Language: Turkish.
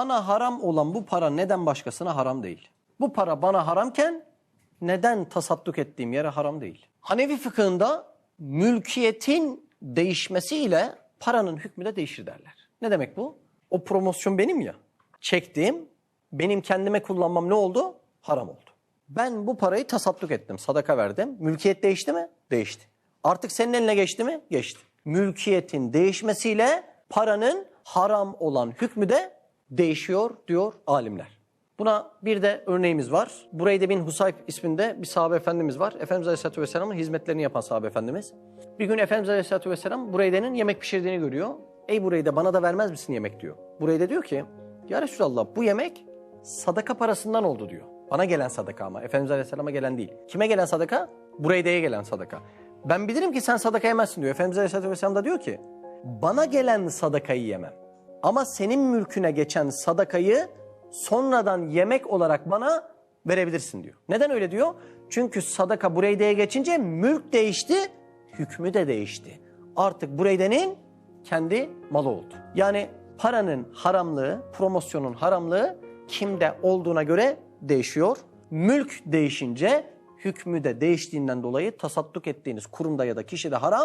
Bana haram olan bu para neden başkasına haram değil? Bu para bana haramken neden tasadduk ettiğim yere haram değil? Hanefi fıkhında mülkiyetin değişmesiyle paranın hükmü de değişir derler. Ne demek bu? O promosyon benim ya. Çektiğim, benim kendime kullanmam ne oldu? Haram oldu. Ben bu parayı tasadduk ettim, sadaka verdim. Mülkiyet değişti mi? Değişti. Artık senin eline geçti mi? Geçti. Mülkiyetin değişmesiyle paranın haram olan hükmü de değişiyor diyor alimler. Buna bir de örneğimiz var. Burayda bin Husayb isminde bir sahabe efendimiz var. Efendimiz Aleyhisselatü Vesselam'ın hizmetlerini yapan sahabe efendimiz. Bir gün Efendimiz Aleyhisselatü Vesselam Bureyde'nin yemek pişirdiğini görüyor. Ey Bureyde bana da vermez misin yemek diyor. Bureyde diyor ki ya Resulallah bu yemek sadaka parasından oldu diyor. Bana gelen sadaka ama Efendimiz Aleyhisselam'a gelen değil. Kime gelen sadaka? Bureyde'ye gelen sadaka. Ben bilirim ki sen sadaka yemezsin diyor. Efendimiz Aleyhisselatü Vesselam da diyor ki bana gelen sadakayı yemem. Ama senin mülküne geçen sadakayı sonradan yemek olarak bana verebilirsin diyor. Neden öyle diyor? Çünkü sadaka Bureyde'ye geçince mülk değişti, hükmü de değişti. Artık Bureyde'nin kendi malı oldu. Yani paranın haramlığı, promosyonun haramlığı kimde olduğuna göre değişiyor. Mülk değişince hükmü de değiştiğinden dolayı tasadduk ettiğiniz kurumda ya da kişide haram